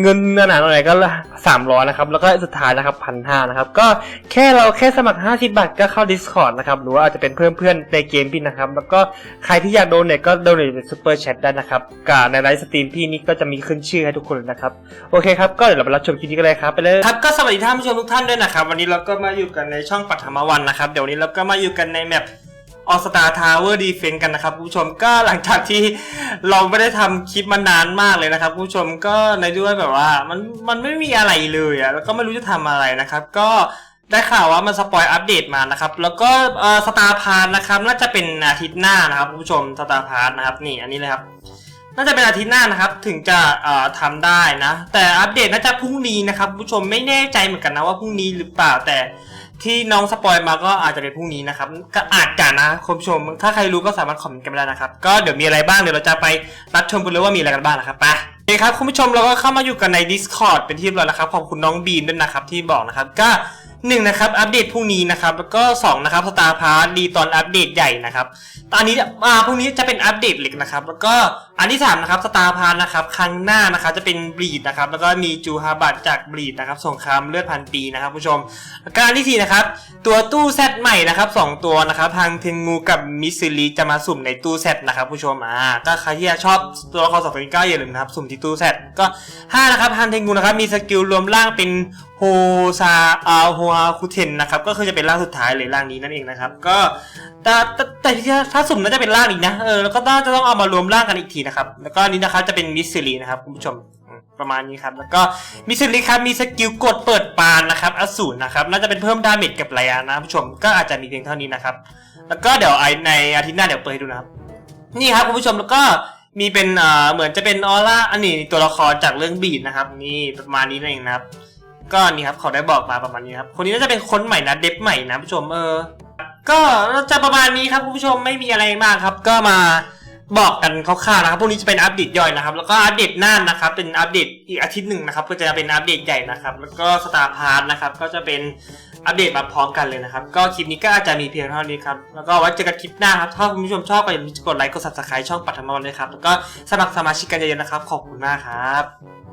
เงินหนาๆหน่อยก็300นะครับ แล้วก็สุดท้ายนะครับพันห้านะครับ ก็แค่เราแค่สมัคร 50 บาทก็เข้า Discord นะครับ หรือว่าอาจจะเป็นเพื่อนเพื่อนๆในเกมพี่นะครับ แล้วก็ใครที่อยากโดนเนี่ยก็โดนในซูเปอร์แชทได้นะครับกับในไลฟ์สตรีมพี่นี่ก็จะมีขึ้นชื่อให้ทุกคนนะครับ โอเคครับ ก็เดี๋ยวเราไปรับชมคลิปนี้กันเลยครับไปเลยครับก็สวัสดีท่านผู้ชมทุกท่านด้วยนะครับ วันนี้เราก็มาอยู่กันในช่องปัทมวันนะครับ เดี๋ยวนนี้เราก็มาอยู่กันในแมป ออสตาทาวเวอร์ดีเฟนกันนะครับผู้ชมก็หลังจากที่เราไม่ได้ทำคลิปมานานมากเลยนะครับผู้ชมก็ในด้วยแบบว่ามันมันไม่มีอะไรเลยอะแล้วก็ไม่รู้จะทำอะไรนะครับ ก็ได้ข่าวว่ามันสปอยอัปเดตมานะครับ แล้วก็เออสตาร์พานนะครับน่าจะเป็นอาทิตย์หน้านะครับผู้ชมสตาร์พานนะครับนี่อันนี้เลยครับน่าจะเป็นอาทิตย์หน้านะครับถึงจะเอ่อทำได้นะ แต่อัปเดตน่าจะพรุ่งนี้นะครับผู้ชมไม่แน่ใจเหมือนกันนะว่าพรุ่งนี้หรือเปล่าแต่ ที่น้องสปอยมาก็อาจจะเป็นพรุ่งนี้นะครับก็อาจจะนะคุณผู้ชม ถ้าใครรู้ก็สามารถคอมเมนต์กันมาได้นะครับ ก็เดี๋ยวมีอะไรบ้างเดี๋ยวเราจะไปรับชมกันเลยว่ามีอะไรกันบ้างนะครับไปโอเคครับคุณผู้ชมเราก็เข้ามาอยู่กันใน Discord เป็นที่เรียบร้อยแล้วครับขอบคุณน้องบีมด้วยนะครับที่บอกนะครับก็ หนึ่งนะครับอัปเดตพรุ่งนี้นะครับแล้วก็สองนะครับสตาร์พาร์ดีตอนอัปเดตใหญ่นะครับตอนนี้อ่าพรุ่งนี้จะเป็นอัปเดตเล็กนะครับ แล้วก็อันที่สามนะครับสตาร์พาร์นะครับครั้งหน้านะครับจะเป็นบีดนะครับแล้วก็มีจูฮาบัตจากบีดนะครับสงครามเลือดพันปีนะครับผู้ชมแล้วก็อันที่สี่นะครับตัวตู้แซดใหม่นะครับสองตัวนะครับทางเทนงูกับมิสซิลีจะมาสุ่มในตู้แซดนะครับผู้ชมอ่าก็ใครที่ชอบตัวละครสองตัวนี้ก็อย่าลืมนะครับสุ่มที่ตู้แซดก็ห้านะครับทางเทนงูนะครับมีสกิลรวมร่างเป็น โฮซาอาโฮอาคุเทนนะครับ ก็คือจะเป็นร่างสุดท้ายเลยร่างนี้นั่นเองนะครับ ก็แต่แต่แต่ที่ถ้าสุ่มน่าจะเป็นร่างอีกนะ เออ แล้วก็น่าจะต้องเอามารวมร่างกันอีกทีนะครับ แล้วก็นี้นะครับจะเป็นมิสซิลีนะครับคุณผู้ชมประมาณนี้ครับ แล้วก็มิสซิลีครับมีสกิลกดเปิดปานนะครับอสูรนะครับ น่าจะเป็นเพิ่มดาเมจกับระยะนะคุณผู้ชม ก็อาจจะมีเพียงเท่านี้นะครับ แล้วก็เดี๋ยวไอในอาทิตย์หน้าเดี๋ยวเปิดให้ดูนะครับ นี่ครับคุณผู้ชมแล้วก็มีเป็นเอ่อเหมือนจะเป็นออร่าอันนี้ตัวละครจากเรื่องบีดนะครับ นี่ประมาณนี้นั่นเองนะครับ ก็นี่ครับเขาได้บอกมาประมาณนี้ครับคนนี้น่าจะเป็นคนใหม่นะเด็บใหม่นะผู้ชมเออ ก็จะประมาณนี้ครับคุณผู้ชมไม่มีอะไรมากครับ ก็มาบอกกันคร่าวๆนะครับพรุ่งนี้จะเป็นอัปเดตย่อยนะครับ แล้วก็อัปเดตหน้านะครับ เป็นอัปเดตอีกอาทิตย์หนึ่งนะครับ ก็จะเป็นอัปเดตใหญ่นะครับ แล้วก็สตาร์พาร์ทนะครับ ก็จะเป็นอัปเดตมาพร้อมกันเลยนะครับ ก็คลิปนี้ก็อาจจะมีเพียงเท่านี้ครับ แล้วก็ไว้เจอกันคลิปหน้าครับ ถ้าคุณผู้ชมชอบก็อย่าลืมกดไลค์ กด subscribe ช่องปัทมอนเลยครับ แล้วก็สมัครสมาชิกกันเยอะๆนะครับ ขอบคุณมากครับ